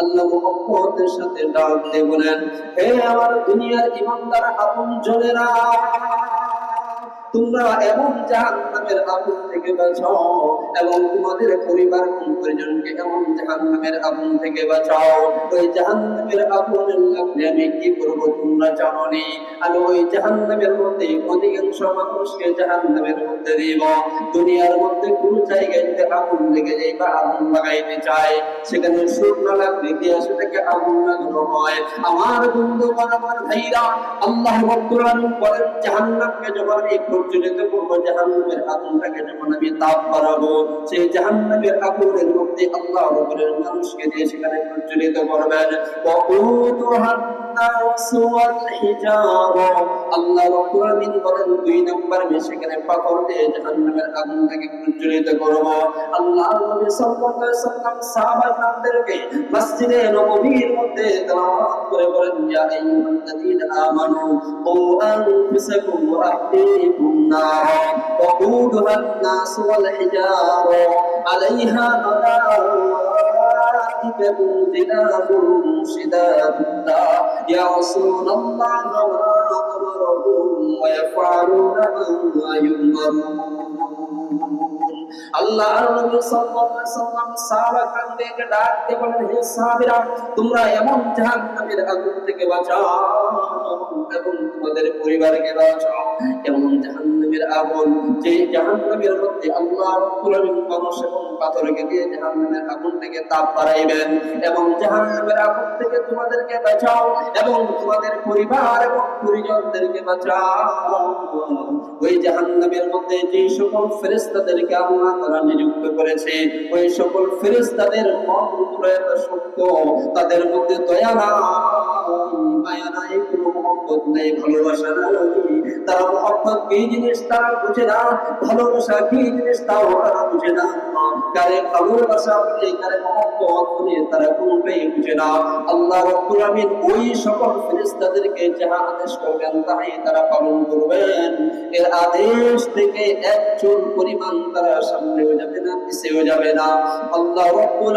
আল্লাহ সাথে ডাক দিয়ে বলেন হে আমার দুনিয়ার ইমানদার আপন জনেরা তোমরা এমন জাহান্নামের আগুন থেকে বাঁচাও এবং তোমাদের পরিবার পরিজনকে এমন জাহান্নামের আগুন থেকে বাঁচাও। ওই জাহান্নামের আগুনের লাগলে আমি কি করব তোমরা জানো নি? আমি ওই জাহান্নামের মধ্যে অধিকাংশ মানুষকে জাহান্নামের মধ্যে দিব। দুনিয়ার মধ্যে কোন জায়গায় আগুন লেগে যায় বা আগুন লাগাইতে চায়, সেখানে শুকনো লাগলে কি সেটাকে আগুন লাগানো হয়। আমার বন্ধু আমার ভাইরা, আল্লাহ বলেন, জাহান্নামকে যখন আমি প্রজ্বলিত করব, জাহান্নামের আগুনটাকে যখন আমি তাপ বাড়াবো, সেই জাহান্নামের আগুনের মধ্যে আল্লাহ মানুষকে দিয়ে সেখানে প্রজ্বলিত করবেন। الناس والحجارة আল্লাহ রব্বুল আলামিন বলেন দুই নম্বর আমি সেখানে পাথর দিয়ে জাহান্নামের আগুনটাকে প্রজ্বলিত করব আল্লাহ নবী সাল্লাল্লাহু আলাইহি সাল্লাম সাহাবাদেরকে মসজিদে নববীর মধ্যে তেলাওয়াত করে বলেন ইয়া আইয়ুহাল্লাযীনা আমানু কু আনফুসাকুম ওয়া আহলিকুম নারা وقودها الناس والحجارة عليها ملائكة غلاظ شداد لا يعصون الله ما أمرهم ويفعلون ما يؤمرون. আল্লাহ নবী সাল্লাল্লাহু আলাইহি সাল্লাম সাহাবাকে ডাক দিয়ে বলেন, হে সাহাবীরা, তোমরা এমন জাহান্নামের আগুন থেকে বাঁচাও এবং তোমাদের পরিবারকে বাঁচাও। এমন জাহান্নামের আগুন, যে জাহান্নামের মধ্যে আল্লাহ মানুষ এবং পাথরকে দিয়ে জাহান্নামের আগুন থেকে তাপ বাড়াইবেন এবং জাহান্নামের আগুন থেকে তোমাদেরকে বাঁচাও এবং তোমাদের পরিবার এবং পরিজনদেরকে বাঁচাও। ওই জাহান্নামের মধ্যে যে সকল ফেরেশতাদেরকে আল্লাহ তাআলা নিযুক্ত করেছে। ওই সকল ফেরেস্তাদের তাদের মধ্যে দয়া নাই, মায়া নাই, কোনো মহব্বত নাই, ভালোবাসা নাই। তারা মহব্বত কি জিনিস তারা বুঝে না, ভালোবাসা কি জিনিস তাও তারা বুঝে না। তারা পালন করবেন। এর আদেশ থেকে একজন পরিমাণ তারা সামনেও যাবে না, পিছিয়ে যাবে না। আল্লাহ রাব্বুল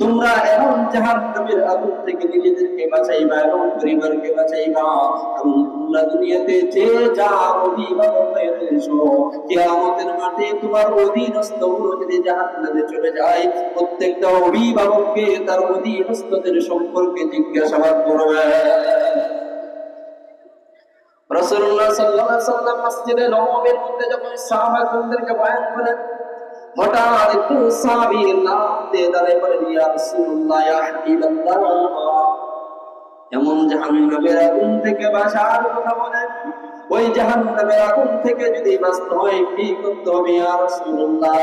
তোমরা এমন জাহান্নামের আগুন থেকে নিজেদেরকে বাঁচাইবা এবং পরিবারকে বাঁচাইবা এবং তোমরা দুনিয়াতে যে যা অভিভাবক হয়ে রয়েছো, কিয়ামতের মাঠে তোমার অধীনস্থ যদি জাহান্নামে চলে যায়, প্রত্যেকটা অভিভাবককে তার অধীনস্থদের সম্পর্কে জিজ্ঞাসাবাদ করবে। রাসূলুল্লাহ সাল্লাল্লাহু আলাইহি সাল্লাম মসজিদে নববীর মধ্যে যখন সাহাবাগণদেরকে বয়ান করেন হঠাৎ একটু সাহাবী লাফ দিয়ে দাঁড়িয়ে পড়েন ইয়া রাসূলুল্লাহ ইয়া হাবিবাল্লাহ এমন জাহান্নামের আগুন থেকে বাঁচার কথা বলেন ওই জাহান্নামের আগুন থেকে যদি বাঁচতে হয় কি করতে হবে ইয়া রাসূলুল্লাহ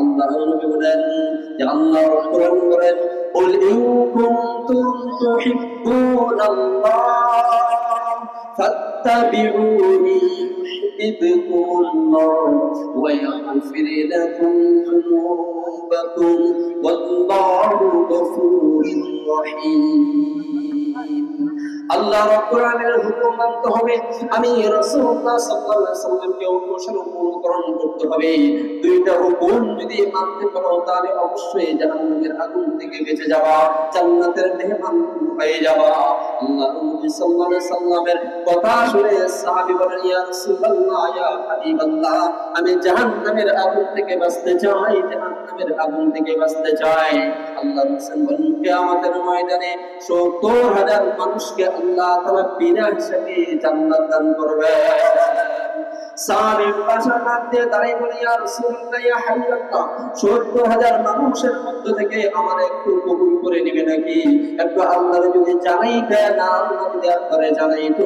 আল্লাহ নবী বলেন যে আল্লাহ কোরআন বলেন قل إن كنتم تحبون الله فاتبعوني يحببكم الله ويغفر لكم ذنوبكم. والله غفور رحيم আল্লাহ রাব্বুল আলামিনের হুকুম মানতে হবে আমি রাসূলুল্লাহ সাল্লাল্লাহু আলাইহি সাল্লামকে অনুসরণ অনুকরণ করতে হবে দুইটা হুকুম যদি মানতে পারো তাহলে অবশ্যই জাহান্নামের আগুন থেকে বেঁচে যাওয়া জান্নাতের মেহমান হয়ে যাওয়া আল্লাহ নবী সাল্লাল্লাহু আলাইহি সাল্লামের কথা শুনে সাহাবী বলেন ইয়া রাসূলুল্লাহ ইয়া হাবিবাল্লাহ আমি জাহান্নামের আগুন থেকে বাঁচতে চাই জাহান্নামের আগুন থেকে বাঁচতে চাই আল্লাহ রাসূল বলেন, কিয়ামতের ময়দানে 70 হাজার মানুষকে আল্লাহ তাআলা বিনা হিসাবে জান্নাত দান করবে সাহাবীর পাশে হাত দিয়ে দাঁড়িয়ে বলে রাসূলুল্লাহ হাবিবাল্লাহ 70 হাজার মানুষের মধ্য থেকে করে নিবে নাকি? একটু আল্লাহর যদি জানাই দেয় না আল্লাহ যদি আপনারে জানাই তো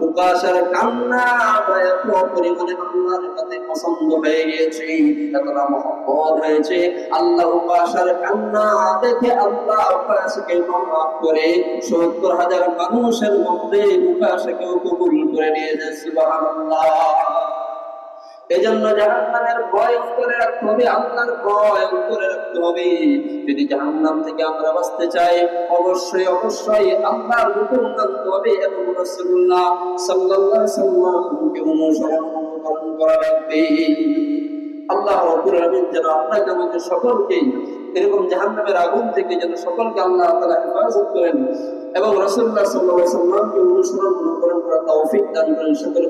উকাশের কান্না এত পরিমাণে আল্লাহর কাছে পছন্দ হয়ে গিয়েছে, এতটা মহব্বত হয়েছে। আল্লাহ উকাশার কান্না দেখে আল্লাহ উকাশকে মাফ করে সত্তর হাজার মানুষের মধ্যে উকাশকেও কবুল করে নিয়েছে, সুবহানাল্লাহ। এজন্য জাহান্নামের ভয় রাখতে হবে, আল্লাহর ভয় রাখতে হবে। যদি জাহান্নাম থেকে আমরা বাঁচতে চাই, অবশ্যই অবশ্যই আল্লাহর হুকুম হবে। এবং রাসূলুল্লাহ সাল্লাল্লাহু আলাইহি অনুসরণ করা লাগবে। আল্লাহ রাব্বুল আলামিন যেন আপনাকে সকলকে এরকম জাহান্নামের আগুন থেকে যেন সকলকে আল্লাহ তাআলা হেফাজত করেন এবং রাসূলুল্লাহ সাল্লাল্লাহু আলাইহি সাল্লামকে অনুসরণ করা তৌফিক দান করেন। সকলে